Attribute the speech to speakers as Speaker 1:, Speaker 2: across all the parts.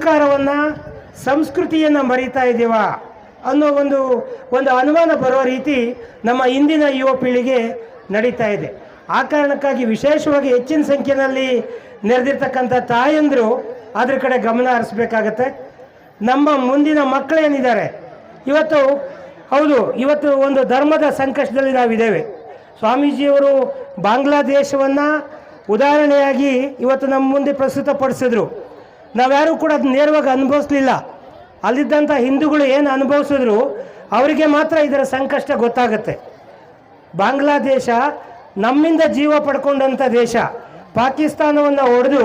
Speaker 1: ಸಂಸ್ಕಾರವನ್ನು, ಸಂಸ್ಕೃತಿಯನ್ನು ಮರಿತಾ ಇದ್ದೀವ ಅನ್ನೋ ಒಂದು ಒಂದು ಅನುಮಾನ ಬರೋ ರೀತಿ ನಮ್ಮ ಇಂದಿನ ಯುವ ಪೀಳಿಗೆ ನಡೀತಾ ಇದೆ. ಆ ಕಾರಣಕ್ಕಾಗಿ ವಿಶೇಷವಾಗಿ ಹೆಚ್ಚಿನ ಸಂಖ್ಯೆಯಲ್ಲಿ ನೆರೆದಿರ್ತಕ್ಕಂಥ ತಾಯಂದರು ಅದ್ರ ಕಡೆ ಗಮನ ಹರಿಸ್ಬೇಕಾಗತ್ತೆ. ನಮ್ಮ ಮುಂದಿನ ಮಕ್ಕಳೇನಿದ್ದಾರೆ ಇವತ್ತು, ಹೌದು, ಇವತ್ತು ಒಂದು ಧರ್ಮದ ಸಂಕಷ್ಟದಲ್ಲಿ ನಾವಿದ್ದೇವೆ. ಸ್ವಾಮೀಜಿಯವರು ಬಾಂಗ್ಲಾದೇಶವನ್ನು ಉದಾಹರಣೆಯಾಗಿ ಇವತ್ತು ನಮ್ಮ ಮುಂದೆ ಪ್ರಸ್ತುತಪಡಿಸಿದ್ರು. ನಾವ್ಯಾರೂ ಕೂಡ ಅದು ನೇರವಾಗಿ ಅನುಭವಿಸ್ಲಿಲ್ಲ. ಅಲ್ಲಿದ್ದಂಥ ಹಿಂದೂಗಳು ಏನು ಅನುಭವಿಸಿದ್ರು, ಅವರಿಗೆ ಮಾತ್ರ ಇದರ ಸಂಕಷ್ಟ ಗೊತ್ತಾಗುತ್ತೆ. ಬಾಂಗ್ಲಾದೇಶ ನಮ್ಮಿಂದ ಜೀವ ಪಡ್ಕೊಂಡಂಥ ದೇಶ. ಪಾಕಿಸ್ತಾನವನ್ನು ಹೊಡೆದು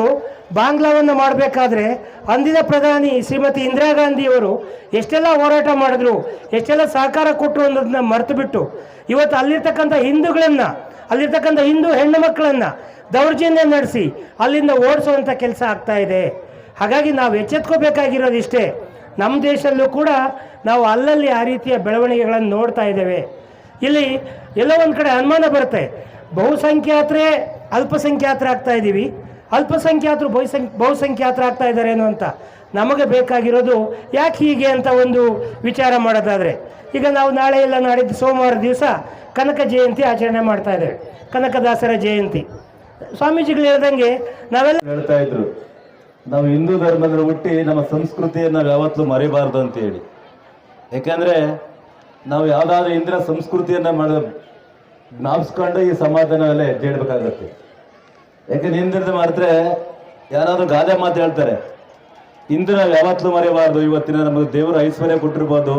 Speaker 1: ಬಾಂಗ್ಲಾವನ್ನು ಮಾಡಬೇಕಾದ್ರೆ ಅಂದಿನ ಪ್ರಧಾನಿ ಶ್ರೀಮತಿ ಇಂದಿರಾ ಗಾಂಧಿಯವರು ಎಷ್ಟೆಲ್ಲ ಹೋರಾಟ ಮಾಡಿದ್ರು, ಎಷ್ಟೆಲ್ಲ ಸಹಕಾರ ಕೊಟ್ಟರು ಅನ್ನೋದನ್ನ ಮರೆತು ಬಿಟ್ಟು ಇವತ್ತು ಅಲ್ಲಿರ್ತಕ್ಕಂಥ ಹಿಂದೂಗಳನ್ನು, ಅಲ್ಲಿರ್ತಕ್ಕಂಥ ಹಿಂದೂ ಹೆಣ್ಣು ಮಕ್ಕಳನ್ನು ದೌರ್ಜನ್ಯ ನಡೆಸಿ ಅಲ್ಲಿಂದ ಓಡಿಸುವಂಥ ಕೆಲಸ ಆಗ್ತಾ ಇದೆ. ಹಾಗಾಗಿ ನಾವು ಎಚ್ಚೆತ್ಕೋಬೇಕಾಗಿರೋದು ಇಷ್ಟೇ. ನಮ್ಮ ದೇಶದಲ್ಲೂ ಕೂಡ ನಾವು ಅಲ್ಲಲ್ಲಿ ಆ ರೀತಿಯ ಬೆಳವಣಿಗೆಗಳನ್ನು ನೋಡ್ತಾ ಇದ್ದೇವೆ. ಇಲ್ಲಿ ಎಲ್ಲೋ ಒಂದು ಕಡೆ ಅನುಮಾನ ಬರುತ್ತೆ. ಬಹುಸಂಖ್ಯಾತರೇ ಅಲ್ಪಸಂಖ್ಯಾತರಾಗ್ತಾ ಇದ್ದೀವಿ. ಅಲ್ಪಸಂಖ್ಯಾತರು ಬಹುಸಂಖ್ಯ ಇದ್ದಾರೆ ಏನು ಅಂತ ನಮಗೆ ಬೇಕಾಗಿರೋದು ಯಾಕೆ ಹೀಗೆ ಅಂತ ಒಂದು ವಿಚಾರ ಮಾಡೋದಾದರೆ, ಈಗ ನಾವು ನಾಳೆ ಇಲ್ಲ, ನಾಡಿದ್ದು ಸೋಮವಾರ ದಿವಸ ಕನಕ ಜಯಂತಿ ಆಚರಣೆ ಮಾಡ್ತಾ ಇದ್ದೇವೆ. ಕನಕದಾಸರ ಜಯಂತಿ. ಸ್ವಾಮೀಜಿಗಳು ಹೇಳ್ದಂಗೆ ನಾವೆಲ್ಲ
Speaker 2: ಹೇಳ್ತಾ ಇದ್ರು. ನಾವು ಹಿಂದೂ ಧರ್ಮದಲ್ಲಿ ಹುಟ್ಟಿ ನಮ್ಮ ಸಂಸ್ಕೃತಿಯನ್ನು ನಾವು ಯಾವತ್ತೂ ಮರಿಬಾರ್ದು ಅಂತ ಹೇಳಿ ಯಾಕಂದ್ರೆ ನಾವು ಯಾವುದಾದ್ರೂ ಇಂದಿನ ಸಂಸ್ಕೃತಿಯನ್ನ ಮಾಡ ಜ್ಞಾಪಿಸ್ಕೊಂಡು ಈ ಸಮಾಧಾನವಲ್ಲೇ ಹೆಜ್ಜೆ ಇಡ್ಬೇಕಾಗತ್ತೆ ಯಾಕಂದ್ರೆ ಹಿಂದಿನ ಮಾಡಿದ್ರೆ ಯಾರಾದರೂ ಗಾದೆ ಮಾತು ಹೇಳ್ತಾರೆ. ಇಂದು ನಾವು ಯಾವತ್ತೂ ಮರಿಬಾರ್ದು, ಇವತ್ತಿನ ನಮಗೆ ದೇವರು ಐಶ್ವರ್ಯ ಕೊಟ್ಟಿರ್ಬೋದು,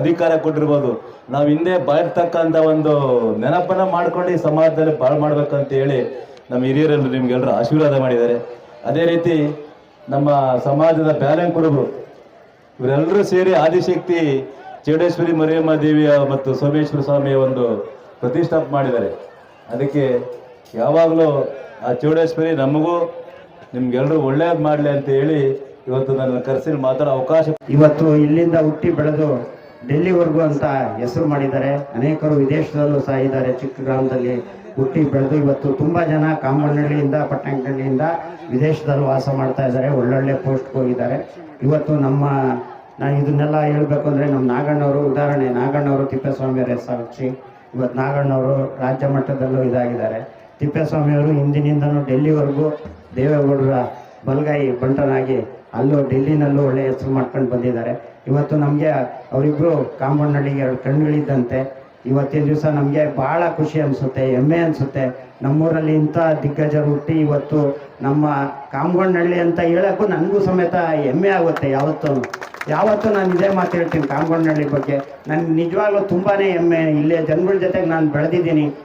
Speaker 2: ಅಧಿಕಾರ ಕೊಟ್ಟಿರ್ಬೋದು. ನಾವು ಹಿಂದೆ ಬಾಳಿರ್ತಕ್ಕಂಥ ಒಂದು ನೆನಪನ್ನ ಮಾಡ್ಕೊಂಡು ಈ ಸಮಾಜದಲ್ಲಿ ಬಾಳ್ ಮಾಡ್ಬೇಕಂತ ಹೇಳಿ ನಮ್ಮ ಹಿರಿಯರಲ್ಲಿ ನಿಮ್ಗೆಲ್ಲರೂ ಆಶೀರ್ವಾದ ಮಾಡಿದ್ದಾರೆ. ಅದೇ ರೀತಿ ನಮ್ಮ ಸಮಾಜದ ಬ್ಯಾಲೆನ್ ಕುರುಬರು ಇವರೆಲ್ಲರೂ ಸೇರಿ ಆದಿಶಕ್ತಿ ಚೇಡೇಶ್ವರಿ ಮರಿಯಮ್ಮ ದೇವಿಯ ಮತ್ತು ಸೋಮೇಶ್ವರ ಸ್ವಾಮಿಯ ಒಂದು ಪ್ರತಿಷ್ಠಾಪನೆ ಮಾಡಿದ್ದಾರೆ. ಅದಕ್ಕೆ ಯಾವಾಗಲೂ ಆ ಚೌಡೇಶ್ವರಿ ನಮಗೂ ನಿಮ್ಗೆಲ್ಲರೂ ಒಳ್ಳೇದು ಮಾಡಲಿ ಅಂತ ಹೇಳಿ ಇವತ್ತು ನನ್ನ ಕರೆಸಿ ಮಾತಾಡೋ ಅವಕಾಶ.
Speaker 3: ಇವತ್ತು ಇಲ್ಲಿಂದ ಹುಟ್ಟಿ ಬೆಳೆದು ಡೆಲ್ಲಿವರೆಗೂ ಅಂತ ಹೆಸರು ಮಾಡಿದ್ದಾರೆ. ಅನೇಕರು ವಿದೇಶದಲ್ಲೂ ಸಹ ಇದ್ದಾರೆ ಚಿಕ್ಕ ಗ್ರಾಮದಲ್ಲಿ. ಹುಟ್ಟಿ ಬೆಳೆದು ಇವತ್ತು ತುಂಬ ಜನ ಕಾಮನಹಳ್ಳಿಯಿಂದ ಪಟ್ಟಣಹಳ್ಳಿಯಿಂದ ವಿದೇಶದಲ್ಲಿ ವಾಸ ಮಾಡ್ತಾ ಇದ್ದಾರೆ, ಒಳ್ಳೊಳ್ಳೆ ಪೋಸ್ಟ್ಗೆ ಹೋಗಿದ್ದಾರೆ. ಇವತ್ತು ನಮ್ಮ ನಾನು ಇದನ್ನೆಲ್ಲ ಹೇಳಬೇಕು ಅಂದರೆ ನಮ್ಮ ನಾಗಣ್ಣವರು, ಉದಾಹರಣೆ, ನಾಗಣ್ಣವರು ತಿಪ್ಪೇಸ್ವಾಮಿಯವರ ಸಾಕ್ಷಿ. ಇವತ್ತು ನಾಗಣ್ಣವರು ರಾಜ್ಯ ಮಟ್ಟದಲ್ಲೂ ಇದಾಗಿದ್ದಾರೆ. ತಿಪ್ಪೇಸ್ವಾಮಿಯವರು ಹಿಂದಿನಿಂದನೂ ಡೆಲ್ಲಿವರೆಗೂ ದೇವೇಗೌಡರ ಬಲಗಾಯಿ ಬಂಟನಾಗಿ ಅಲ್ಲೂ ಡೆಲ್ಲಿನಲ್ಲೂ ಒಳ್ಳೆಯ ಹೆಸರು ಮಾಡ್ಕೊಂಡು ಬಂದಿದ್ದಾರೆ. ಇವತ್ತು ನಮಗೆ ಅವರಿಬ್ಬರು ಕಾಂಬಣ್ಣಳ್ಳಿಗೆ ಎರಡು ಕಣ್ಣುಗಳಿದ್ದಂತೆ. ಇವತ್ತಿನ ದಿವಸ ನಮಗೆ ಭಾಳ ಖುಷಿ ಅನಿಸುತ್ತೆ, ಹೆಮ್ಮೆ ಅನಿಸುತ್ತೆ. ನಮ್ಮೂರಲ್ಲಿ ಇಂಥ ದಿಗ್ಗಜರು ಹುಟ್ಟಿ ಇವತ್ತು ನಮ್ಮ ಕಾಮಗೊಂಡಹಳ್ಳಿ ಅಂತ ಹೇಳೋಕ್ಕೂ ನನಗೂ ಸಮೇತ ಹೆಮ್ಮೆ ಆಗುತ್ತೆ ಯಾವತ್ತೂ. ಯಾವತ್ತೂ ನಾನು ಇದೇ ಮಾತು ಹೇಳ್ತೀನಿ ಕಾಮಗೊಂಡಹಳ್ಳಿ ಬಗ್ಗೆ. ನನಗೆ ನಿಜವಾಗ್ಲೂ ತುಂಬಾ ಹೆಮ್ಮೆ. ಇಲ್ಲೇ ಜನಗಳ ಜೊತೆಗೆ ನಾನು ಬೆಳೆದಿದ್ದೀನಿ.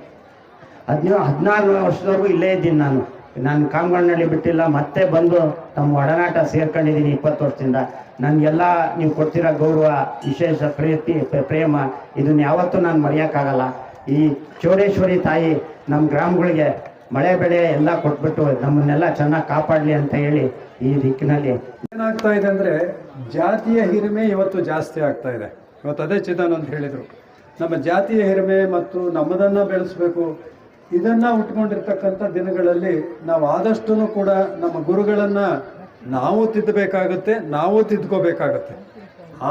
Speaker 3: ಹದಿನೇಳು ಹದಿನಾರು ವರ್ಷದವರೆಗೂ ಇಲ್ಲೇ ಇದ್ದೀನಿ ನಾನು. ನಾನು ಕಾಮಗಳಲ್ಲಿ ಬಿಟ್ಟಿಲ್ಲ, ಮತ್ತೆ ಬಂದು ತಮ್ಮ ಒಡನಾಟ ಸೇರ್ಕೊಂಡಿದ್ದೀನಿ ಇಪ್ಪತ್ತು ವರ್ಷದಿಂದ. ನನಗೆಲ್ಲ ನೀವು ಕೊಡ್ತಿರೋ ಗೌರವ, ವಿಶೇಷ ಪ್ರೀತಿ ಪ್ರೇಮ, ಇದನ್ನ ಯಾವತ್ತೂ ನಾನು ಮರೆಯೋಕ್ಕಾಗಲ್ಲ. ಈ ಚೌಡೇಶ್ವರಿ ತಾಯಿ ನಮ್ಮ ಗ್ರಾಮಗಳಿಗೆ ಮಳೆ ಬೆಳೆ ಎಲ್ಲ ಕೊಟ್ಬಿಟ್ಟು ನಮ್ಮನ್ನೆಲ್ಲ ಚೆನ್ನಾಗಿ ಕಾಪಾಡಲಿ ಅಂತ ಹೇಳಿ ಈ ದಿಕ್ಕಿನಲ್ಲಿ.
Speaker 4: ಏನಾಗ್ತಾ ಇದೆ ಅಂದರೆ ಜಾತಿಯ ಹಿರಿಮೆ ಇವತ್ತು ಜಾಸ್ತಿ ಆಗ್ತಾ ಇದೆ. ಇವತ್ತು ಅದೇ ಚಿದಾನಂದ್ ಹೇಳಿದರು. ನಮ್ಮ ಜಾತಿಯ ಹಿರಿಮೆ ಮತ್ತು ನಮ್ಮದನ್ನು ಬೆಳೆಸಬೇಕು ಇದನ್ನು ಉಟ್ಕೊಂಡಿರ್ತಕ್ಕಂಥ ದಿನಗಳಲ್ಲಿ ನಾವು ಆದಷ್ಟು ಕೂಡ ನಮ್ಮ ಗುರುಗಳನ್ನ ನಾವು ತಿದ್ದಬೇಕಾಗತ್ತೆ, ನಾವು ತಿದ್ಕೋಬೇಕಾಗತ್ತೆ.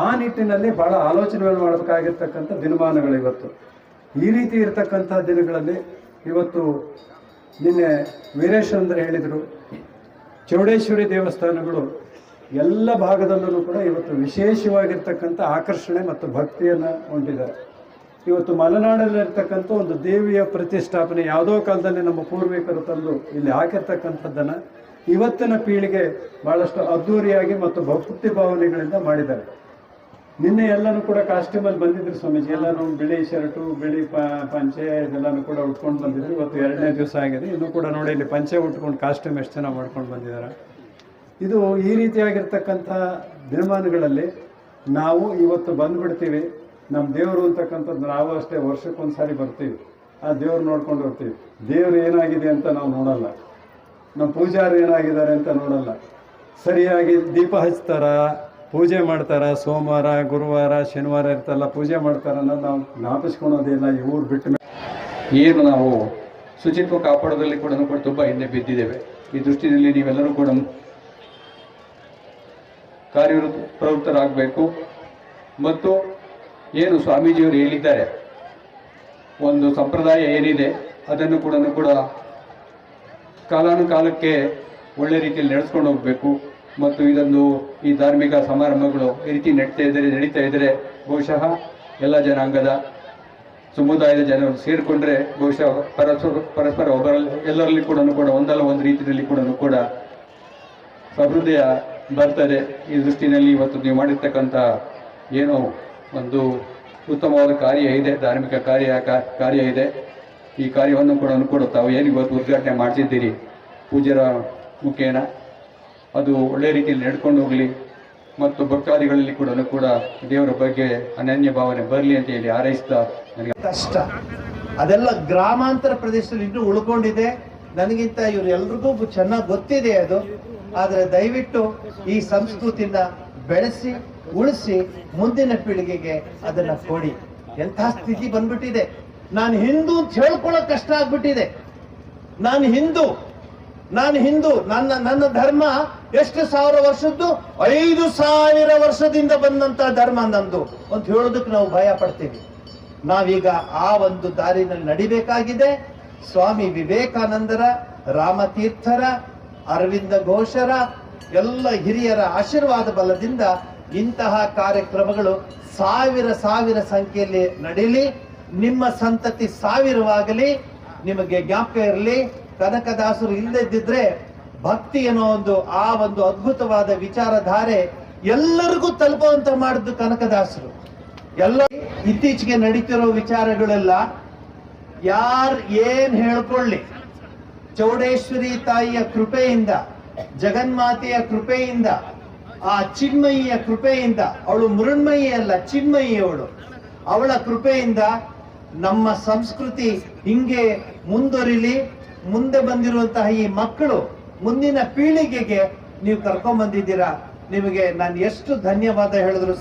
Speaker 4: ಆ ನಿಟ್ಟಿನಲ್ಲಿ ಬಹಳ ಆಲೋಚನೆಗಳನ್ನು ಮಾಡಬೇಕಾಗಿರ್ತಕ್ಕಂಥ ದಿನಮಾನಗಳು ಇವತ್ತು. ಈ ರೀತಿ ಇರತಕ್ಕಂಥ ದಿನಗಳಲ್ಲಿ ಇವತ್ತು ನಿನ್ನೆ ವೀರೇಶ್ ಅಂದ್ರೆ ಹೇಳಿದರು, ಚೌಡೇಶ್ವರಿ ದೇವಸ್ಥಾನಗಳು ಎಲ್ಲ ಭಾಗದಲ್ಲೂ ಕೂಡ ಇವತ್ತು ವಿಶೇಷವಾಗಿರ್ತಕ್ಕಂಥ ಆಕರ್ಷಣೆ ಮತ್ತು ಭಕ್ತಿಯನ್ನು ಹೊಂದಿದ್ದಾರೆ ಇವತ್ತು ಮಲೆನಾಡಲ್ಲಿರ್ತಕ್ಕಂಥ ಒಂದು ದೇವಿಯ ಪ್ರತಿಷ್ಠಾಪನೆ ಯಾವುದೋ ಕಾಲದಲ್ಲಿ ನಮ್ಮ ಪೂರ್ವಿಕರು ತಂದು ಇಲ್ಲಿ ಹಾಕಿರ್ತಕ್ಕಂಥದ್ದನ್ನು ಇವತ್ತಿನ ಪೀಳಿಗೆ ಭಾಳಷ್ಟು ಅದ್ಧೂರಿಯಾಗಿ ಮತ್ತು ಭಕ್ತಿ ಭಾವನೆಗಳಿಂದ ಮಾಡಿದ್ದಾರೆ. ನಿನ್ನೆ ಎಲ್ಲನೂ ಕೂಡ ಕಾಸ್ಟ್ಯೂಮಲ್ಲಿ ಬಂದಿದ್ರು ಸ್ವಾಮೀಜಿ. ಎಲ್ಲನೂ ಬಿಳಿ ಶರ್ಟು ಬಿಳಿ ಪಂಚೆ ಇದೆಲ್ಲನೂ ಕೂಡ ಉಟ್ಕೊಂಡು ಬಂದಿದ್ರು. ಇವತ್ತು ಎರಡನೇ ದಿವಸ ಆಗಿದೆ. ಇನ್ನೂ ಕೂಡ ನೋಡಿ ಇಲ್ಲಿ ಪಂಚೆ ಉಟ್ಕೊಂಡು ಕಾಸ್ಟ್ಯೂಮ್ ಎಷ್ಟು ಜನ ಮಾಡ್ಕೊಂಡು ಬಂದಿದ್ದಾರೆ. ಇದು ಈ ರೀತಿಯಾಗಿರ್ತಕ್ಕಂಥ ದಿನಮಾನಗಳಲ್ಲಿ ನಾವು ಇವತ್ತು ಬಂದ್ಬಿಡ್ತೀವಿ. ನಮ್ಮ ದೇವರು ಅಂತಕ್ಕಂಥದ್ದು ನಾವು ಅಷ್ಟೇ ವರ್ಷಕ್ಕೊಂದು ಸಾರಿ ಬರ್ತೀವಿ. ಆ ದೇವ್ರು ನೋಡ್ಕೊಂಡು ಹೋಗ್ತೀವಿ. ದೇವ್ರು ಏನಾಗಿದೆ ಅಂತ ನಾವು ನೋಡಲ್ಲ. ನಮ್ಮ ಪೂಜಾರಿ ಏನಾಗಿದ್ದಾರೆ ಅಂತ ನೋಡಲ್ಲ. ಸರಿಯಾಗಿ ದೀಪ ಹಚ್ತಾರ, ಪೂಜೆ ಮಾಡ್ತಾರ, ಸೋಮವಾರ, ಗುರುವಾರ, ಶನಿವಾರ ಇರ್ತಲ್ಲ, ಪೂಜೆ ಮಾಡ್ತಾರ ಅನ್ನೋದು ನಾವು ಜ್ಞಾಪಿಸ್ಕೊಳೋದಿಲ್ಲ ಈ ಊರು ಬಿಟ್ಟ
Speaker 5: ಏನು ನಾವು ಶುಚಿತ್ವ ಕಾಪಾಡೋದ್ರಲ್ಲಿ ಕೂಡ ಕೂಡ ತುಂಬ ಹಿಂದೆ ಬಿದ್ದಿದ್ದೇವೆ. ಈ ದೃಷ್ಟಿಯಲ್ಲಿ ನೀವೆಲ್ಲರೂ ಕೂಡ ಕಾರ್ಯ ಪ್ರವೃತ್ತರಾಗಬೇಕು. ಮತ್ತು ಏನು ಸ್ವಾಮೀಜಿಯವರು ಹೇಳಿದ್ದಾರೆ? ಒಂದು ಸಂಪ್ರದಾಯ ಏನಿದೆ, ಅದನ್ನು ಕೂಡ ಕೂಡ ಕಾಲಾನುಕಾಲಕ್ಕೆ ಒಳ್ಳೆ ರೀತಿಯಲ್ಲಿ ನಡೆಸ್ಕೊಂಡು ಹೋಗಬೇಕು. ಮತ್ತು ಇದೊಂದು ಈ ಧಾರ್ಮಿಕ ಸಮಾರಂಭಗಳು ಈ ರೀತಿ ನಡೀತಾ ಇದ್ದರೆ ನಡೀತಾ ಇದ್ದರೆ ಬಹುಶಃ ಎಲ್ಲ ಜನಾಂಗದ ಸಮುದಾಯದ ಜನರು ಸೇರಿಕೊಂಡ್ರೆ ಬಹುಶಃ ಪರಸ್ಪರ ಪರಸ್ಪರ ಒಬ್ಬರಲ್ಲಿ, ಎಲ್ಲರಲ್ಲಿ ಕೂಡ ಕೂಡ ಒಂದಲ್ಲ ಒಂದು ರೀತಿಯಲ್ಲಿ ಕೂಡ ಕೂಡ ಸಮೃದ್ಧಿಯ ಬರ್ತದೆ. ಈ ದೃಷ್ಟಿನಲ್ಲಿ ಇವತ್ತು ನೀವು ಮಾಡಿರ್ತಕ್ಕಂಥ ಏನೋ ಒಂದು ಉತ್ತಮವಾದ ಕಾರ್ಯ ಇದೆ, ಧಾರ್ಮಿಕ ಕಾರ್ಯ ಕಾರ್ಯ ಇದೆ. ಈ ಕಾರ್ಯವನ್ನು ಕೂಡ ಕೂಡ ತಾವು ಏನು ಇವತ್ತು ಉದ್ಘಾಟನೆ ಮಾಡ್ತಿದ್ದೀರಿ ಪೂಜ್ಯರ ಮುಖೇನ? ಅದು ಒಳ್ಳೆ ರೀತಿಯಲ್ಲಿ ನಡ್ಕೊಂಡು ಹೋಗಲಿ. ಮತ್ತು ಭಕ್ತಾದಿಗಳಲ್ಲಿ ಕೂಡ ಕೂಡ ದೇವರ ಬಗ್ಗೆ ಅನನ್ಯ ಭಾವನೆ ಬರಲಿ ಅಂತ ಹೇಳಿ ಹಾರೈಸ್ತಾ ನನಗೆ
Speaker 6: ಕಷ್ಟ. ಅದೆಲ್ಲ ಗ್ರಾಮಾಂತರ ಪ್ರದೇಶದಲ್ಲಿ ಇನ್ನೂ ಉಳ್ಕೊಂಡಿದೆ. ನನಗಿಂತ ಇವರೆಲ್ರಿಗೂ ಚೆನ್ನಾಗಿ ಗೊತ್ತಿದೆ ಅದು. ಆದರೆ ದಯವಿಟ್ಟು ಈ ಸಂಸ್ಕೃತಿಯಿಂದ ಬೆಳೆಸಿ ಉಳಿಸಿ ಮುಂದಿನ ಪೀಳಿಗೆಗೆ ಅದನ್ನ ಕೊಡಿ. ಎಂಥ ಸ್ಥಿತಿ ಬಂದ್ಬಿಟ್ಟಿದೆ. ನಾನು ಹಿಂದೂ ಅಂತ ಹೇಳ್ಕೊಳ್ಳೋಕೆ ಕಷ್ಟ ಆಗ್ಬಿಟ್ಟಿದೆ. ನಾನು ಹಿಂದೂ. ನಾನು ಹಿಂದೂ. ನನ್ನ ನನ್ನ ಧರ್ಮ ಎಷ್ಟು ಸಾವಿರ ವರ್ಷದ್ದು? ಐದು ಸಾವಿರ ವರ್ಷದಿಂದ ಬಂದಂತ ಧರ್ಮ ನಂದು ಅಂತ ಹೇಳೋದಕ್ಕೆ ನಾವು ಭಯ ಪಡ್ತೀವಿ. ನಾವೀಗ ಆ ಒಂದು ದಾರಿನಲ್ಲಿ ನಡಿಬೇಕಾಗಿದೆ. ಸ್ವಾಮಿ ವಿವೇಕಾನಂದರ, ರಾಮತೀರ್ಥರ, ಅರವಿಂದ ಘೋಷರ, ಎಲ್ಲ ಹಿರಿಯರ ಆಶೀರ್ವಾದ ಬಲದಿಂದ ಇಂತಹ ಕಾರ್ಯಕ್ರಮಗಳು ಸಾವಿರ ಸಾವಿರ ಸಂಖ್ಯೆಯಲ್ಲಿ ನಡೀಲಿ. ನಿಮ್ಮ ಸಂತತಿ ಸಾವಿರವಾಗಲಿ, ನಿಮಗೆ ಜ್ಞಾಪಕ ಇರಲಿ. ಕನಕದಾಸರು ಇಲ್ಲದಿದ್ದರೆ ಭಕ್ತಿ ಅನ್ನೋ ಒಂದು, ಆ ಒಂದು ಅದ್ಭುತವಾದ ವಿಚಾರಧಾರೆ ಎಲ್ಲರಿಗೂ ತಲುಪುವಂತ ಮಾಡಿದ್ದು ಕನಕದಾಸರು. ಎಲ್ಲ ಇತ್ತೀಚೆಗೆ ನಡೀತಿರೋ ವಿಚಾರಗಳೆಲ್ಲ ಯಾರ್ ಏನ್ ಹೇಳ್ಕೊಳ್ಳಿ. ಚೌಡೇಶ್ವರಿ ತಾಯಿಯ ಕೃಪೆಯಿಂದ, ಜಗನ್ಮಾತೆಯ ಕೃಪೆಯಿಂದ ಆ ಚಿನ್ಮಯಿಯ ಕೃಪೆಯಿಂದ, ಅವಳು ಮೃಣ್ಮಯಿ ಅಲ್ಲ ಚಿನ್ಮಯಿ ಅವಳು ಅವಳ ಕೃಪೆಯಿಂದ ನಮ್ಮ ಸಂಸ್ಕೃತಿ ಹಿಂಗೆ ಮುಂದುವರಿಲಿ, ಮುಂದೆ ಬಂದಿರುವಂತಹ ಈ ಮಕ್ಕಳು ಮುಂದಿನ ಪೀಳಿಗೆಗೆ ನೀವು ಕರ್ಕೊಂಡ್ ಬಂದಿದ್ದೀರಾ ನಿಮಗೆ ನಾನು ಎಷ್ಟು ಧನ್ಯವಾದ ಹೇಳಿದ್ರು